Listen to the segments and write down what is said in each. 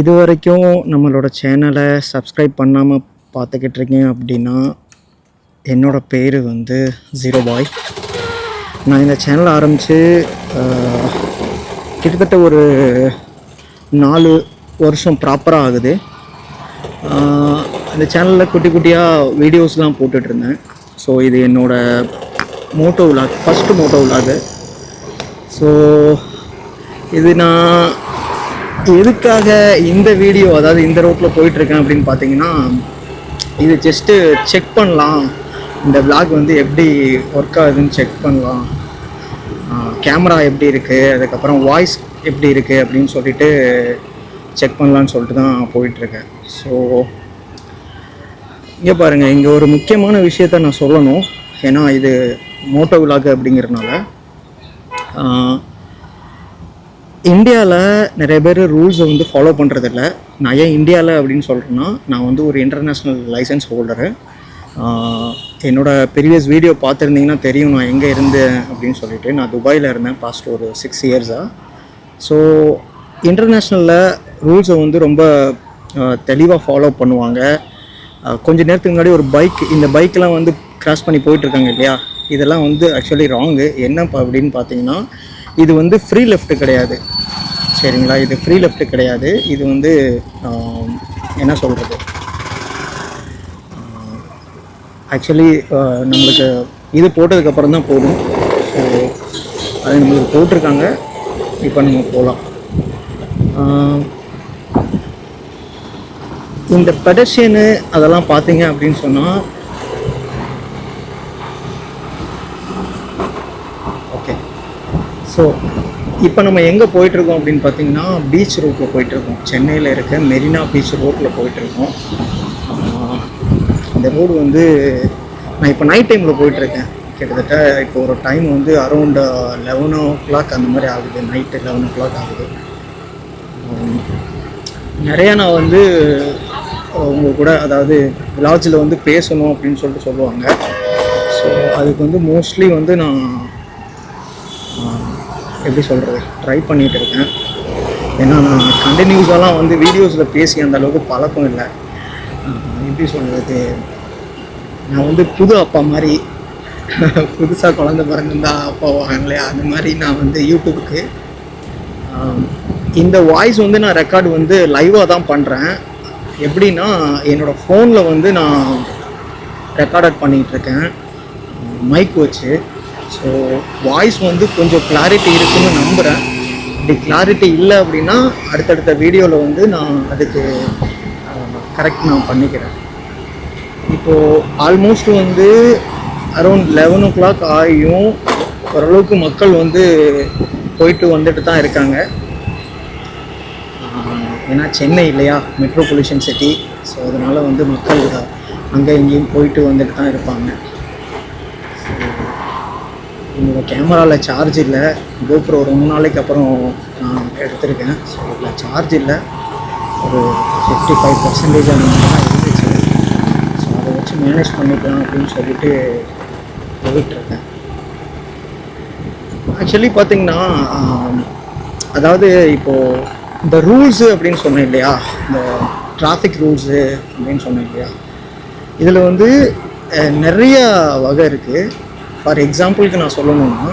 இது வரைக்கும் நம்மளோட சேனலை சப்ஸ்கிரைப் பண்ணாமல் பார்த்துக்கிட்டு இருக்கீங்க அப்படின்னா என்னோடய பேர் வந்து ஜீரோ பாய் நான் இந்த சேனல் ஆரம்பித்து கிட்டத்தட்ட ஒரு நாலு வருஷம் ப்ராப்பராக ஆகுது. இந்த சேனலில் குட்டி குட்டியாக வீடியோஸ்லாம் போட்டுட்ருந்தேன். ஸோ இது என்னோடய மோட்டோ விழா ஃபஸ்ட்டு மோட்டோ விலாகு ஸோ இது நான் எதுக்காக இந்த வீடியோ அதாவது இந்த ரோட்டில் போயிட்டுருக்கேன் அப்படின்னு பார்த்தீங்கன்னா இது ஜஸ்ட்டு செக் பண்ணலாம். இந்த விளாக் வந்து எப்படி ஒர்க் ஆகுதுன்னு செக் பண்ணலாம். கேமரா எப்படி இருக்குது அதுக்கப்புறம் வாய்ஸ் எப்படி இருக்குது அப்படின்னு சொல்லிட்டு செக் பண்ணலான்னு சொல்லிட்டு தான் போயிட்டுருக்கேன். ஸோ இங்கே பாருங்கள் இங்கே ஒரு முக்கியமான விஷயத்த நான் சொல்லணும். ஏன்னா இது மோட்டோ விளாக் அப்படிங்கிறதுனால. இந்தியாவில் நிறைய பேர் ரூல்ஸை வந்து ஃபாலோ பண்ணுறதில்ல நான் ஏன் இந்தியாவில் அப்படின்னு சொல்கிறேன்னா நான் வந்து ஒரு இன்டர்நேஷ்னல் லைசன்ஸ் ஹோல்டரு என்னோட ப்ரீவியஸ் வீடியோ பார்த்துருந்தீங்கன்னா தெரியும் நான் எங்கே இருந்தேன் அப்படின்னு சொல்லிட்டு. நான் துபாயில் இருந்தேன் பாஸ்ட் ஒரு சிக்ஸ் இயர்ஸாக ஸோ இன்டர்நேஷ்னலில் ரூல்ஸை வந்து ரொம்ப தெளிவாக ஃபாலோ பண்ணுவாங்க. கொஞ்ச நேரத்துக்கு முன்னாடி ஒரு பைக் இந்த பைக்கெலாம் வந்து கிராஸ் பண்ணி போயிட்டுருக்காங்க இல்லையா? இதெல்லாம் வந்து ஆக்சுவலி ராங்கு என்ன அப்படின்னு பார்த்தீங்கன்னா இது வந்து ஃப்ரீ லெஃப்ட் கிடையாது. சரிங்களா? இது ஃப்ரீ லெஃப்ட் கிடையாது. இது வந்து என்ன சொல்கிறது ஆக்சுவலி நம்மளுக்கு இது போட்டதுக்கப்புறம் தான் போகும் ஸோ அது நம்மளுக்கு போட்டிருக்காங்க. இப்போ நம்ம போகலாம் இந்த பெடஷியனு அதெல்லாம் பார்த்தீங்க அப்படின்னு சொன்னால் ஓகே ஸோ இப்போ நம்ம எங்கே போயிட்டுருக்கோம் அப்படின்னு பார்த்தீங்கன்னா பீச் ரோட்டில் போயிட்டுருக்கோம். சென்னையில் இருக்க மெரினா பீச் ரோட்டில் போயிட்டுருக்கோம். இந்த ரோடு வந்து நான் இப்போ நைட் டைமில் போயிட்டுருக்கேன். கிட்டத்தட்ட இப்போ ஒரு டைம் வந்து அரௌண்ட் லெவன் ஓ கிளாக் அந்த மாதிரி ஆகுது. நைட்டு லெவன் ஓ கிளாக் ஆகுது நிறையா நான் வந்து அவங்க கூட அதாவது லாட்ஜில் வந்து பேசணும் அப்படின்னு சொல்லிட்டு சொல்லுவாங்க. ஸோ அதுக்கு வந்து மோஸ்ட்லி வந்து நான் எப்படி சொல்கிறது ட்ரை பண்ணிகிட்டு இருக்கேன். ஏன்னா நான் கண்டினியூஸாலாம் வந்து வீடியோஸில் பேசி அந்த அளவுக்கு பழக்கம் இல்லை. எப்படி சொல்கிறது நான் வந்து புது அப்பா மாதிரி புதுசாக குழந்த பிறந்திருந்தா அப்பா வாங்களே அது மாதிரி நான் வந்து யூடியூபுக்கு இந்த வாய்ஸ் வந்து நான் ரெக்கார்டு வந்து லைவாக தான் பண்ணுறேன் எப்படின்னா என்னோடய ஃபோனில் வந்து நான் ரெக்கார்டட் பண்ணிகிட்ருக்கேன் மைக் வச்சு. ஸோ வாய்ஸ் வந்து கொஞ்சம் கிளாரிட்டி இருக்குன்னு நம்புகிறேன் இப்படி கிளாரிட்டி இல்லை அப்படின்னா அடுத்தடுத்த வீடியோவில் வந்து நான் அதுக்கு கரெக்ட் நான் பண்ணிக்கிறேன். இப்போது ஆல்மோஸ்ட் வந்து அரௌண்ட் லெவன் ஓ கிளாக் ஆகியும் ஓரளவுக்கு மக்கள் வந்து போயிட்டு வந்துட்டு தான் இருக்காங்க. ஏன்னா சென்னை இல்லையா? மெட்ரோபாலிஷன் சிட்டி ஸோ அதனால் வந்து மக்கள் அங்கே இங்கேயும் போயிட்டு வந்துட்டு தான் இருப்பாங்க. என்னோட கேமராவில் சார்ஜ் இல்லை. கோப்ரோ ரொம்ப நாளைக்கு அப்புறம் நான் எடுத்திருக்கேன். ஸோ அதில் சார்ஜ் இல்லை. ஒரு ஃபிஃப்டி ஃபைவ் பர்சன்டேஜ் அந்த மாதிரி இருந்துச்சு. ஸோ அதை வச்சு மேனேஜ் பண்ணிக்கலாம் அப்படின்னு சொல்லிட்டு போயிட்டுருக்கேன். ஆக்சுவலி பார்த்திங்கன்னா அதாவது இப்போது இந்த ரூல்ஸு அப்படின்னு சொன்னேன் இல்லையா? இந்த டிராஃபிக் ரூல்ஸு அப்படின்னு சொன்னேன் இல்லையா? இதில் வந்து நிறையா நிறைய வகை இருக்குது ஃபார் எக்ஸாம்பிளுக்கு நான் சொல்லணும்னா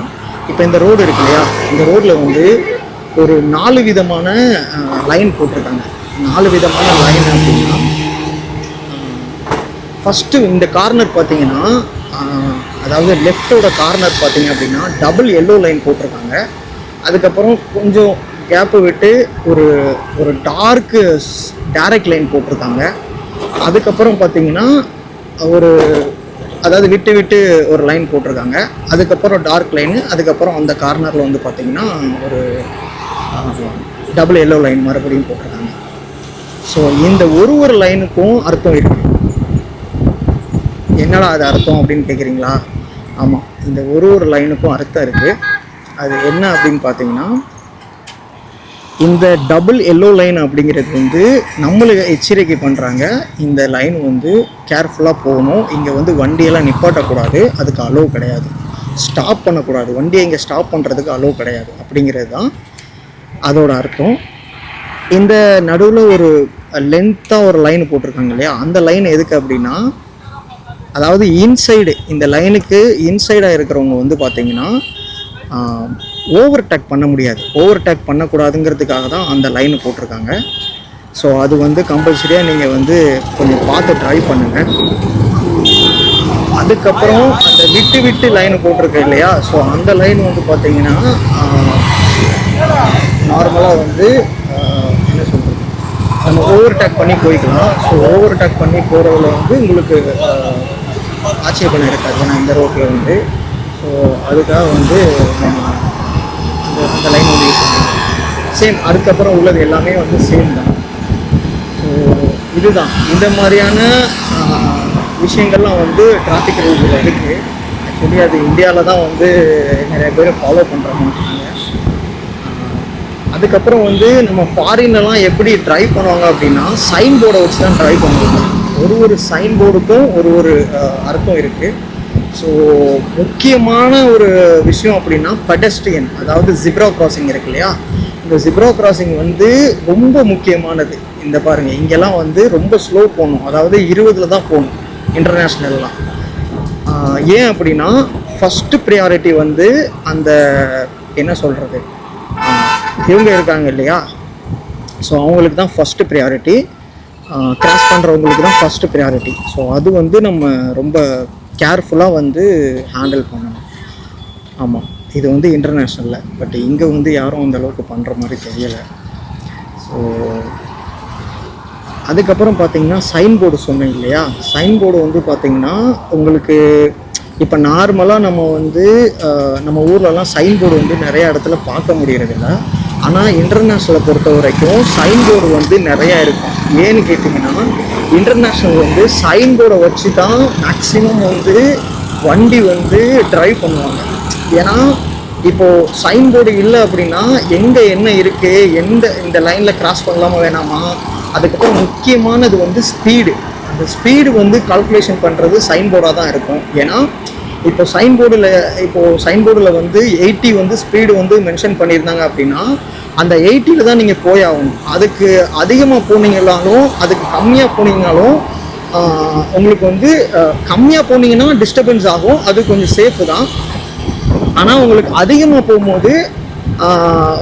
இப்போ இந்த ரோடு இருக்கு இல்லையா? இந்த ரோட்டில் வந்து ஒரு நாலு விதமான லைன் போட்டிருக்காங்க. நாலு விதமான லைன் அப்படின்னா ஃபஸ்ட்டு இந்த கார்னர் பார்த்தீங்கன்னா அதாவது லெஃப்ட்டோட கார்னர் பார்த்தீங்க அப்படின்னா டபுள் எல்லோ லைன் போட்டிருக்காங்க. அதுக்கப்புறம் கொஞ்சம் கேப்பு விட்டு ஒரு ஒரு டார்க்கு டேரக்ட் லைன் போட்டிருக்காங்க. அதுக்கப்புறம் பார்த்தீங்கன்னா ஒரு அதாவது விட்டு விட்டு ஒரு லைன் போட்டிருக்காங்க. அதுக்கப்புறம் டார்க் லைனு அதுக்கப்புறம் அந்த கார்னரில் வந்து பார்த்தீங்கன்னா ஒரு டபுள் எல்லோ லைன் மறுபடியும் போட்டிருக்காங்க. ஸோ இந்த ஒரு ஒரு லைனுக்கும் அர்த்தம் இருக்குது என்னடா அது அர்த்தம் அப்படின்னு கேட்குறீங்களா ஆமாம் இந்த ஒரு ஒரு லைனுக்கும் அர்த்தம் இருக்குது அது என்ன அப்படின்னு பார்த்தீங்கன்னா இந்த டபுள் எல்லோ லைன் அப்படிங்கிறது வந்து நம்மளுக்கு எச்சரிக்கை பண்ணுறாங்க இந்த லைன் வந்து கேர்ஃபுல்லாக போகணும். இங்கே வந்து வண்டியெல்லாம் நிப்பாட்டக்கூடாது. அதுக்கு அலோவ் கிடையாது. ஸ்டாப் பண்ணக்கூடாது. வண்டியை இங்கே ஸ்டாப் பண்ணுறதுக்கு அலோவ் கிடையாது. அப்படிங்கிறது தான் அதோட அர்த்தம். இந்த நடுவில் ஒரு லென்த்தாக ஒரு லைன் போட்டிருக்காங்க இல்லையா? அந்த லைன் எதுக்கு அப்படின்னா அதாவது இன்சைடு இந்த லைனுக்கு இன்சைடாக இருக்கிறவங்க வந்து பார்த்திங்கன்னா ஓவர் டேக் பண்ண முடியாது. ஓவர் டேக் பண்ணக்கூடாதுங்கிறதுக்காக தான் அந்த லைன் போட்டிருக்காங்க. ஸோ அது வந்து கம்பல்சரியாக நீங்கள் வந்து கொஞ்சம் பார்த்து ட்ரை பண்ணுங்கள் அதுக்கப்புறம் அந்த விட்டு விட்டு லைன் போட்டிருக்கு இல்லையா? ஸோ அந்த லைன் வந்து பார்த்தீங்கன்னா நார்மலாக வந்து என்ன சொல்கிறது நம்ம ஓவர் டேக் பண்ணி போய்க்கலாம். ஸோ ஓவர் டேக் பண்ணி போகிறதுல வந்து உங்களுக்கு ஆட்சேபணம் இருக்காது. ஏன்னா இந்த ரோட்டில் வந்து. ஸோ அதுக்காக வந்து நம்ம அந்த லைன் வந்து யூஸ் சேம் அதுக்கப்புறம் உள்ளது எல்லாமே வந்து சேம் தான். ஸோ இதுதான். இந்த மாதிரியான விஷயங்கள்லாம் வந்து டிராஃபிக் ரூல்ஸில் இருக்குது ஆக்சுவலி அது இந்தியாவில் தான் வந்து நிறைய பேர் ஃபாலோ பண்ணுறாங்க அதுக்கப்புறம் வந்து நம்ம ஃபாரின்லலாம் எப்படி ட்ரைவ் பண்ணுவாங்க அப்படின்னா சைன் போர்டை வச்சு தான் ட்ரைவ் பண்ணுவாங்க. ஒரு ஒரு சைன் போர்டுக்கும் ஒரு ஒரு அர்த்தம் இருக்குது ஸோ முக்கியமான ஒரு விஷயம் அப்படின்னா பெடஸ்ட்ரியன் அதாவது ஜிப்ரா கிராசிங் இருக்கு இல்லையா? இந்த ஜிப்ரா கிராசிங் வந்து ரொம்ப முக்கியமானது. இந்த பாருங்கள் இங்கெல்லாம் வந்து ரொம்ப ஸ்லோ போகணும். அதாவது இருபதில் தான் போகணும் இன்டர்நேஷ்னல்லாம் ஏன் அப்படின்னா ஃபஸ்ட்டு ப்ரியாரிட்டி வந்து அந்த என்ன சொல்கிறது இவங்க இருக்காங்க இல்லையா? ஸோ அவங்களுக்கு தான் ஃபஸ்ட்டு ப்ரியாரிட்டி கிராஸ் பண்ணுறவங்களுக்கு தான் ஃபஸ்ட்டு ப்ரியாரிட்டி ஸோ அது வந்து நம்ம ரொம்ப கேர்ஃபுல்லாக வந்து ஹேண்டில் பண்ணணும். ஆமாம் இது வந்து இன்டர்நேஷ்னலில் பட் இங்கே வந்து யாரும் அந்த அளவுக்கு பண்ணுற மாதிரி தெரியலை. ஸோ அதுக்கப்புறம் பார்த்தீங்கன்னா சைன் போர்டு சொன்னேன் இல்லையா? சைன் போர்டு வந்து பார்த்தீங்கன்னா உங்களுக்கு இப்போ நார்மலாக நம்ம வந்து நம்ம ஊர்லலாம் சைன் போர்டு வந்து நிறைய இடத்துல பார்க்க முடியறதில்ல. ஆனால் இன்டர்நேஷ்னலை பொறுத்த வரைக்கும் சைன் போர்டு வந்து நிறையா இருக்கும். ஏன்னு கேட்டிங்கன்னா இன்டர்நேஷ்னல் வந்து சைன் போர்டை வச்சு தான் மேக்ஸிமம் வந்து வண்டி வந்து ட்ரைவ் பண்ணுவாங்க. ஏன்னா இப்போது சைன் போர்டு இல்லை அப்படின்னா எங்கே என்ன இருக்குது எந்த இந்த லைனில் கிராஸ் பண்ணலாமா வேணாமா? அதுக்கப்புறம் முக்கியமானது வந்து ஸ்பீடு அந்த ஸ்பீடு வந்து கால்குலேஷன் பண்ணுறது சைன் போர்டாக தான் இருக்கும். ஏன்னா இப்போ சைன் போர்டில் இப்போது சைன் போர்டில் வந்து எயிட்டி வந்து ஸ்பீடு வந்து மென்ஷன் பண்ணியிருந்தாங்க அப்படின்னா அந்த எயிட்டியில் தான் நீங்கள் போய் ஆகணும். அதுக்கு அதிகமாக போனீங்கனாலும் அதுக்கு கம்மியாக போனீங்கனாலும் உங்களுக்கு வந்து கம்மியாக போனீங்கன்னா டிஸ்டர்பன்ஸ் ஆகும். அது கொஞ்சம் சேஃபு தான். ஆனால் உங்களுக்கு அதிகமாக போகும்போது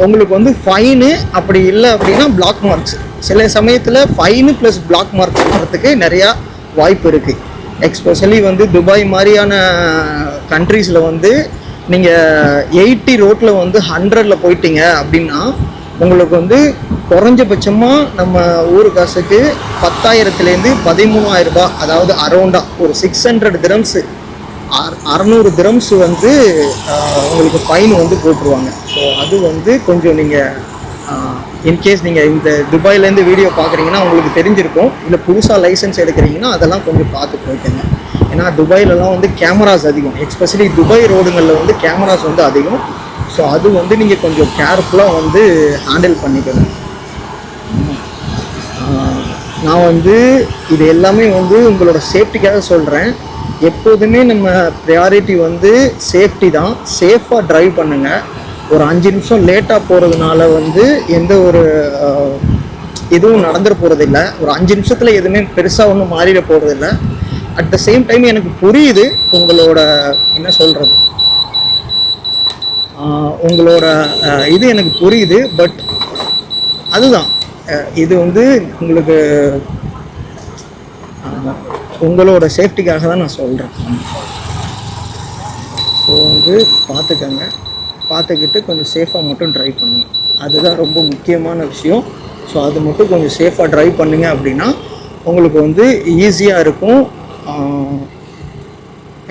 உங்களுக்கு வந்து ஃபைனு அப்படி இல்லை அப்படின்னா பிளாக் மார்க்ஸ் சில சமயத்தில் ஃபைனு ப்ளஸ் பிளாக் மார்க் பண்ணுறதுக்கு நிறையா வாய்ப்பு இருக்குது எக்ஸ்பெஷலி வந்து துபாய் மாதிரியான கண்ட்ரீஸில் வந்து நீங்கள் எயிட்டி ரோட்டில் வந்து ஹண்ட்ரடில் போயிட்டீங்க அப்படின்னா உங்களுக்கு வந்து குறைஞ்சபட்சமாக நம்ம ஊர் காசுக்கு பத்தாயிரத்துலேருந்து பதிமூணாயிரம் ரூபாய் அதாவது அரௌண்டாக ஒரு சிக்ஸ் ஹண்ட்ரட் திரம்ஸு அறநூறு திரம்ஸ் வந்து உங்களுக்கு ஃபைன் வந்து போட்டுருவாங்க. ஸோ அது வந்து கொஞ்சம் நீங்கள் இன்கேஸ் நீங்கள் இந்த துபாயிலேருந்து வீடியோ பார்க்குறீங்கன்னா உங்களுக்கு தெரிஞ்சிருக்கும். இல்லை புதுசாக லைசன்ஸ் எடுக்கிறீங்கன்னா அதெல்லாம் கொஞ்சம் பார்த்து போய்க்கங்க. ஏன்னா துபாயிலலாம் வந்து கேமராஸ் அதிகம். எக்ஸ்பெஷலி துபாய் ரோடுங்களில் வந்து கேமராஸ் வந்து அதிகம். ஸோ அது வந்து நீங்கள் கொஞ்சம் கேர்ஃபுல்லாக வந்து ஹேண்டில் பண்ணிக்கணும் நான் வந்து இது எல்லாமே வந்து உங்களோட சேஃப்டிக்காக சொல்கிறேன் எப்போதுமே நம்ம ப்ரையாரிட்டி வந்து சேஃப்டி தான். சேஃபாக ட்ரைவ் பண்ணுங்கள் ஒரு அஞ்சு நிமிஷம் லேட்டாக போகிறதுனால வந்து எந்த ஒரு எதுவும் நடந்துட போகிறதில்ல ஒரு அஞ்சு நிமிஷத்தில் எதுவுமே பெருசாக ஒன்றும் மாறிட போகிறதில்ல அட் த சேம் டைம் எனக்கு புரியுது உங்களோட என்ன சொல்கிறது உங்களோட இது எனக்கு புரியுது பட் அதுதான். இது வந்து உங்களுக்கு உங்களோட சேஃப்டிக்காக தான் நான் சொல்கிறேன் ஸோ வந்து பார்த்துக்கங்க. பார்த்துக்கிட்டு கொஞ்சம் சேஃபாக மட்டும் ட்ரைவ் பண்ணுங்கள் அதுதான் ரொம்ப முக்கியமான விஷயம். ஸோ அது மட்டும் கொஞ்சம் சேஃபாக ட்ரைவ் பண்ணுங்க அப்படின்னா உங்களுக்கு வந்து ஈஸியாக இருக்கும்.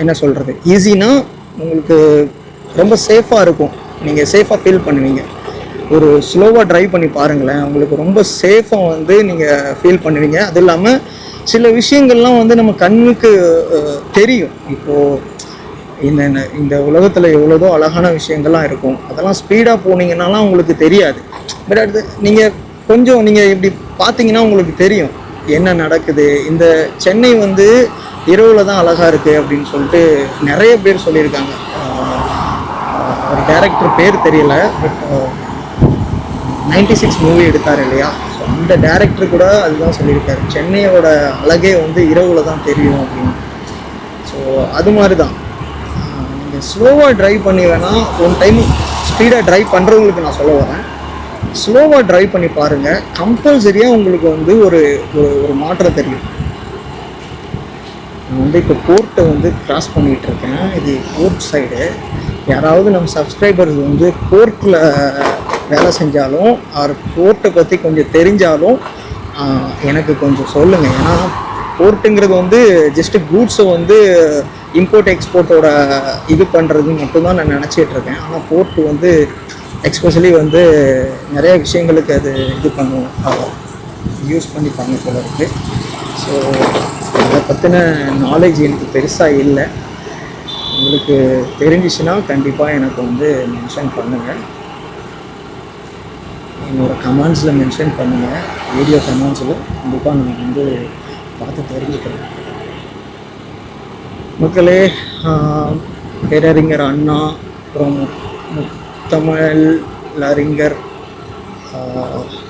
என்ன சொல்கிறது ஈஸினா உங்களுக்கு ரொம்ப சேஃபாக இருக்கும். நீங்கள் சேஃபாக ஃபீல் பண்ணுவீங்க. ஒரு ஸ்லோவாக ட்ரைவ் பண்ணி பாருங்களேன். உங்களுக்கு ரொம்ப சேஃபாக வந்து நீங்கள் ஃபீல் பண்ணுவீங்க. அது இல்லாமல் சில விஷயங்கள்லாம் வந்து நம்ம கண்ணுக்கு தெரியும். இப்போது இந்த இந்த- உலகத்தில் எவ்வளோதோ அழகான விஷயங்கள்லாம் இருக்கும். அதெல்லாம் ஸ்பீடாக போனீங்கன்னாலாம் உங்களுக்கு தெரியாது. பட் அடுத்து நீங்கள் கொஞ்சம் நீங்கள் இப்படி பார்த்தீங்கன்னா உங்களுக்கு தெரியும். என்ன நடக்குது? இந்த சென்னை வந்து இரவில் தான் அழகாக இருக்குது அப்படின்னு சொல்லிட்டு நிறைய பேர் சொல்லியிருக்காங்க. ஒரு டேரக்டர் பேர் தெரியல பட் நைன்டி சிக்ஸ் மூவி எடுத்தார் இல்லையா? ஸோ அந்த டேரக்டர் கூட அதுதான் சொல்லியிருக்காரு. சென்னையோட அழகே வந்து இரவில் தான் தெரியும் அப்படின்னு. ஸோ அது மாதிரி தான் நீங்கள் ஸ்லோவாக ட்ரைவ் பண்ணி வேணால் ஒன் டைம் ஸ்பீடாக ட்ரைவ் பண்ணுறவங்களுக்கு நான் சொல்ல வரேன். ஸ்லோவாக ட்ரைவ் பண்ணி பாருங்கள் கம்பல்சரியாக உங்களுக்கு வந்து ஒரு ஒரு ஒரு மாற்றம் தெரியும். நான் வந்து இப்போ கோர்ட்டை வந்து கிராஸ் பண்ணிகிட்டு இருக்கேன். இது கோர்ட் சைடு யாராவது நம்ம சப்ஸ்கிரைபர்ஸ் வந்து கோர்ட்டில் வேலை செஞ்சாலும் அவர் கோர்ட்டை பற்றி கொஞ்சம் தெரிஞ்சாலும் எனக்கு கொஞ்சம் சொல்லுங்கள் ஏன்னா கோர்ட்டுங்கிறது வந்து ஜஸ்ட்டு கூட்ஸை வந்து இம்போர்ட் எக்ஸ்போர்ட்டோட இது பண்ணுறது மட்டும்தான் நான் நினச்சிட்டு இருக்கேன். ஆனால் போர்ட் வந்து எக்ஸ்பெஷலி வந்து நிறைய விஷயங்களுக்கு அது இது பண்ணுவோம் யூஸ் பண்ணிப்பாங்க போல இருக்குது ஸோ அதை பற்றின நாலேஜ் எனக்கு பெருசாக இல்லை. உங்களுக்கு தெரிஞ்சிச்சுன்னா கண்டிப்பாக எனக்கு வந்து மென்ஷன் பண்ணுங்கள் என்னோடய கமெண்ட்ஸில் மென்ஷன் பண்ணுங்கள் வீடியோ கமெண்ட்ஸில் கண்டிப்பாக நான் வந்து பார்த்து தெரிஞ்சுக்கிறேன். மக்களே பேரறிஞர் அண்ணா அப்புறம் முத்தமிழ் அறிஞர்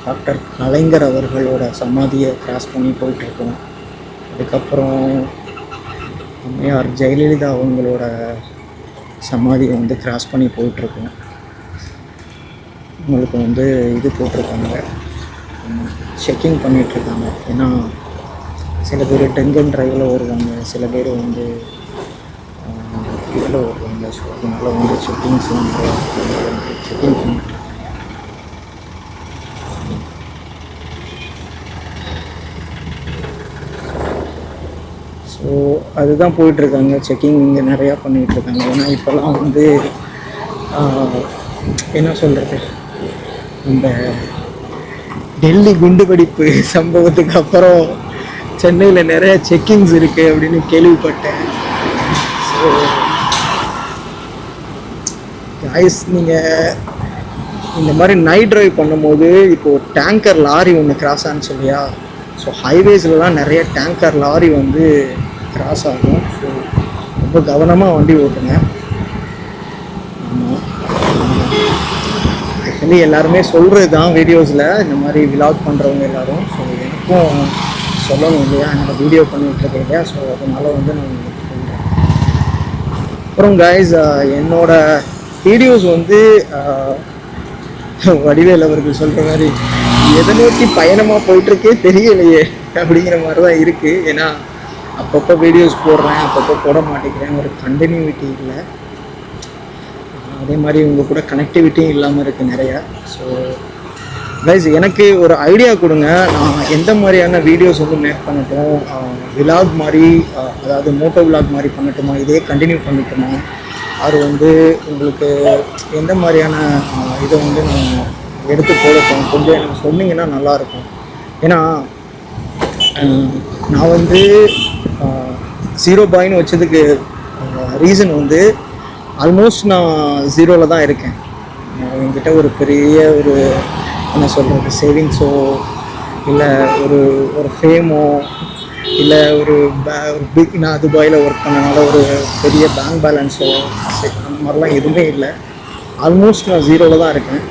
டாக்டர் கலைஞர் அவர்களோட சமாதியை கிராஸ் பண்ணி போயிட்டுருக்கோம். அதுக்கப்புறம் அம்மையார் ஜெயலலிதா அவங்களோட சமாதியை வந்து கிராஸ் பண்ணி போயிட்டுருக்கோம். உங்களுக்கு வந்து இது போட்டிருக்காங்க. செக்கிங் பண்ணிகிட்ருக்காங்க ஏன்னா சில பேர் டெங்கன் ட்ரைவில் வருவாங்க. சில பேர் வந்து இதில் வருவாங்க ஸோ அதனால வந்து செக்கிங்ஸ்லாம் செக்கிங் பண்ணிட்டு ஸோ அதுதான் போயிட்டுருக்காங்க. செக்கிங் இங்கே நிறையா பண்ணிகிட்ருக்காங்க ஏன்னா இப்போல்லாம் வந்து என்ன சொல்கிறது இந்த டெல்லி குண்டுவெடிப்பு சம்பவத்துக்கு அப்புறம் சென்னையில் நிறைய செக்கிங்ஸ் இருக்குது அப்படின்னு கேள்விப்பட்டேன் ஸோ ஐஸ் நீங்கள் இந்த மாதிரி நைட் ட்ரைவ் பண்ணும்போது இப்போது டேங்கர் லாரி ஒன்று கிராஸ் ஆன்னு சொல்லியா ஸோ ஹைவேஸ்லலாம் நிறைய டேங்கர் லாரி வந்து கிராஸ் ஆகும். ஸோ ரொம்ப கவனமாக வண்டி ஓட்டுங்க. ஆமாம் ஆக்சுவலி எல்லாருமே சொல்கிறது தான் வீடியோஸில் இந்த மாதிரி விலாக் பண்ணுறவங்க எல்லோரும். ஸோ எனக்கும் சொல்லணும் இல்லையா? என்னோடய வீடியோ பண்ணிகிட்ருக்கேன் இல்லையா ஸோ அதனால வந்து நான் சொல்கிறேன் அப்புறம் கைஸ் என்னோட வீடியோஸ் வந்து வடிவேல் அவர்கள் சொல்கிற மாதிரி எதை நோக்கி பயணமாக போயிட்டுருக்கே தெரியலையே அப்படிங்கிற மாதிரி தான் இருக்குது ஏன்னா அப்பப்போ வீடியோஸ் போடுறேன் அப்பப்போ போட மாட்டேங்கிறேன் ஒரு கண்டினியூவிட்டி இல்லை. அதே மாதிரி உங்கள் கூட கனெக்டிவிட்டியும் இல்லாமல் இருக்குது நிறையா. ஸோ கைஸ் எனக்கு ஒரு ஐடியா கொடுங்க. நான் எந்த மாதிரியான வீடியோஸ் வந்து மேக் பண்ணட்டும்? விலாக் மாதிரி அதாவது மோட்டோ விலாக் மாதிரி பண்ணட்டுமா? இதே கண்டினியூ பண்ணட்டுமா? அது வந்து உங்களுக்கு எந்த மாதிரியான இதை வந்து நான் எடுத்து போடட்டும். கொஞ்சம் எனக்கு சொன்னீங்கன்னா நல்லாயிருக்கும். ஏன்னா நான் வந்து ஜீரோ பாயின்னு வச்சதுக்கு ரீசன் வந்து ஆல்மோஸ்ட் நான் ஜீரோவில் தான் இருக்கேன். என்கிட்ட ஒரு பெரிய ஒரு என்ன சொல்கிறது சேவிங்ஸோ இல்லை ஒரு ஒரு ஃபேமோ இல்லை ஒரு பே ஒரு பிக் நான் துபாயில் ஒர்க் பண்ணனால ஒரு பெரிய பேங்க் பேலன்ஸோ அந்த மாதிரிலாம் எதுவுமே இல்லை. ஆல்மோஸ்ட் நான் ஜீரோவில் தான் இருக்கேன்.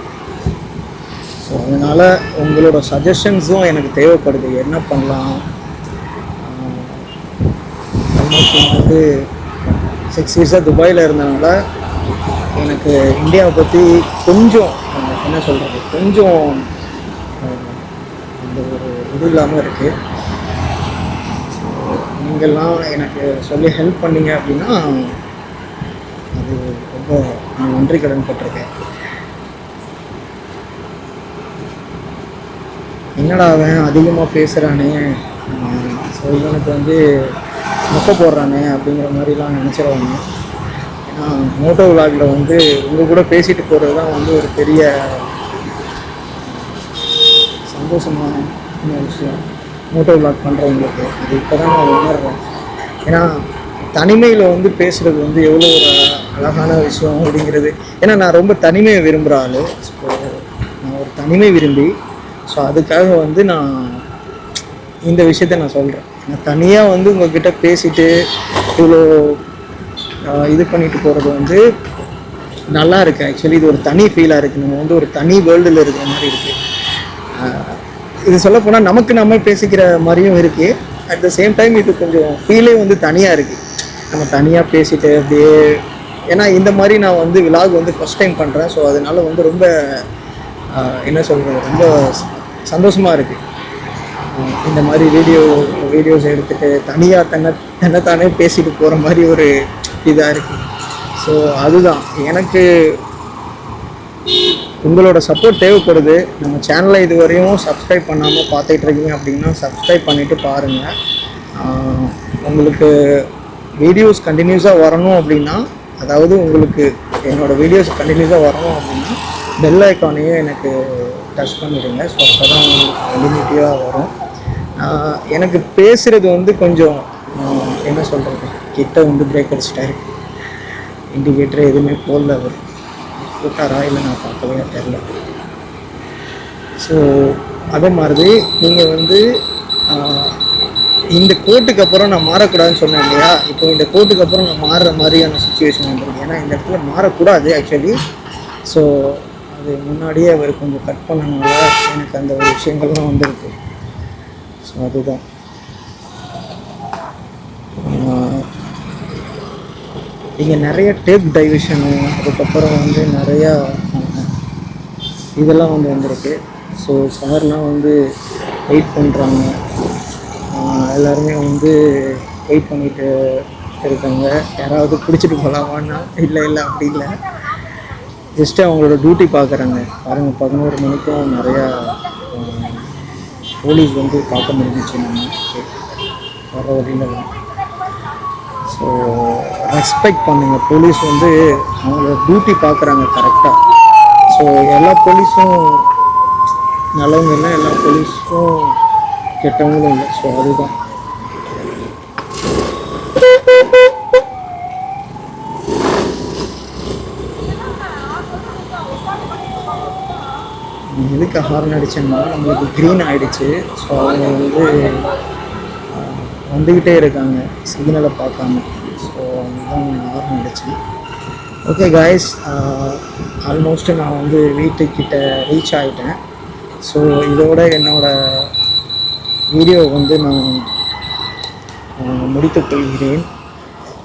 ஸோ அதனால் உங்களோட சஜஷன்ஸும் எனக்கு தேவைப்படுது. என்ன பண்ணலாம்? ஆல்மோஸ்ட் நான் வந்து சிக்ஸ் இயர்ஸாக துபாயில் இருந்தனால எனக்கு இந்தியாவை பற்றி கொஞ்சம் என்ன சொல்கிறது கொஞ்சம் அந்த ஒரு இது இல்லாமல் இருக்குது நீங்கள்லாம் எனக்கு சொல்லி ஹெல்ப் பண்ணீங்க அப்படின்னா அது ரொம்ப நான் நன்றி கடன் பட்டிருக்கேன். என்னடா அவன் அதிகமாக பேசுகிறானே ஸோ இவனுக்கு வந்து மொக்க போடுறானே அப்படிங்கிற மாதிரிலாம் நினச்சிருவாங்க. ஏன்னா மோட்டோ விளாகில் வந்து உங்கள் கூட பேசிட்டு போகிறது தான் வந்து ஒரு பெரிய சந்தோஷமான விஷயம். மோட்டோ விளாக் பண்ணுறவங்களுக்கு அது இப்போ தான் நான் உணர்றேன். ஏன்னா தனிமையில் வந்து பேசுகிறது வந்து எவ்வளோ ஒரு அழகான விஷயம் அப்படிங்கிறது. ஏன்னா நான் ரொம்ப தனிமையை விரும்புகிற ஆள். ஸோ நான் ஒரு தனிமை விரும்பி ஸோ அதுக்காக வந்து நான் இந்த விஷயத்த நான் சொல்கிறேன் நான் தனியாக வந்து உங்ககிட்ட பேசிட்டு இவ்வளோ இது பண்ணிட்டு போகிறது வந்து நல்லா இருக்குது ஆக்சுவலி இது ஒரு தனி ஃபீலாக இருக்குது நம்ம வந்து ஒரு தனி வேர்ல்டில் இருக்கிற மாதிரி இருக்குது இது சொல்ல போனால் நமக்கு நம்ம பேசிக்கிற மாதிரியும் இருக்குது அட் த சேம் டைம் இது கொஞ்சம் ஃபீலே வந்து தனியாக இருக்குது நம்ம தனியாக பேசிட்டு அப்படியே ஏன்னா இந்த மாதிரி நான் வந்து விலாக் வந்து ஃபஸ்ட் டைம் பண்ணுறேன் ஸோ அதனால வந்து ரொம்ப என்ன சொல்கிறது ரொம்ப சந்தோஷமாக இருக்குது இந்த மாதிரி வீடியோ வீடியோஸ் எடுத்துகிட்டு தனியாக தன்னை தன்னைத்தானே பேசிட்டு போகிற மாதிரி ஒரு இதாக இருக்குது ஸோ அதுதான். எனக்கு உங்களோட சப்போர்ட் தேவைப்படுது. நம்ம சேனலை இது வரையும் சப்ஸ்கிரைப் பண்ணாமல் பார்த்துட்டு இருக்கீங்க அப்படின்னா சப்ஸ்கிரைப் பண்ணிவிட்டு பாருங்கள் உங்களுக்கு வீடியோஸ் கண்டினியூஸாக வரணும் அப்படின்னா அதாவது உங்களுக்கு என்னோடய வீடியோஸ் கண்டினியூஸாக வரணும் அப்படின்னா பெல் ஐக்கானையும் எனக்கு டச் பண்ணிடுங்க. ஸோ அப்போ தான் உங்களுக்கு கண்டினியூட்டியாக வரும். எனக்கு பேசுகிறது வந்து கொஞ்சம் என்ன சொல்கிறது கிட்ட வந்து பிரேக் அடிச்சிட்டாரு. இண்டிகேட்டர் எதுவுமே போடல அவர். போட்டாரா இல்லை நான் பார்க்கவே தெரில ஸோ அதே மாதிரி நீங்கள் வந்து இந்த கோர்ட்டுக்கு அப்புறம் நான் மாறக்கூடாதுன்னு சொன்னேன் இல்லையா? இப்போ இந்த கோர்ட்டுக்கு அப்புறம் நான் மாறுற மாதிரியான சுச்சுவேஷன் வந்துருக்கு. ஏன்னா இந்த இடத்துல மாறக்கூடாது ஆக்சுவலி ஸோ அது முன்னாடியே அவர் கொஞ்சம் கட் பண்ணனால எனக்கு அந்த ஒரு விஷயங்கள்லாம் வந்திருக்கு. ஸோ அதுதான். இங்கே நிறைய டேப் டைவிஷனு அதுக்கப்புறம் வந்து நிறையா இதெல்லாம் வந்து வந்திருக்கு. ஸோ சார்லாம் வந்து வெயிட் பண்ணுறாங்க எல்லாருமே வந்து வெயிட் பண்ணிட்டு இருக்காங்க. யாராவது பிடிச்சிட்டு போகலாமான்னா இல்லை இல்லை அப்படி இல்லை. ஜஸ்ட்டு அவங்களோட டியூட்டி பார்க்குறாங்க பாருங்கள் பதினோரு மணிக்கும் நிறையா போலீஸ் வந்து பார்க்க முடிஞ்சிச்சு. நம்ம. வர வழியில் ஸோ ரெஸ்பெக்ட் பண்ணுங்கள் போலீஸ் வந்து அவங்களோட டியூட்டி பார்க்குறாங்க கரெக்டாக ஸோ எல்லா போலீஸும் நல்லவங்க இல்லை எல்லா போலீஸும் கெட்டவங்களும் இல்லை. ஸோ அதுதான். எதுக்கு ஹார்ன் அடிச்சேன்னா நம்மளுக்கு க்ரீன் ஆகிடுச்சு ஸோ அவங்க வந்து வந்துக்கிட்டே இருக்காங்க சிக்னலை பார்க்காம. ஸோ அதுதான் ஆர்வம் கிடச்சி ஓகே காய்ஸ் ஆல்மோஸ்ட் நான் வந்து வீட்டுக்கிட்ட ரீச் ஆகிட்டேன் ஸோ இதோட என்னோட வீடியோ வந்து நான் முடித்து முடித்துக் கொள்கிறேன்.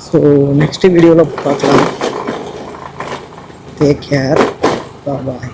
ஸோ நெக்ஸ்ட் வீடியோவில் பார்க்கலாம். Take care bye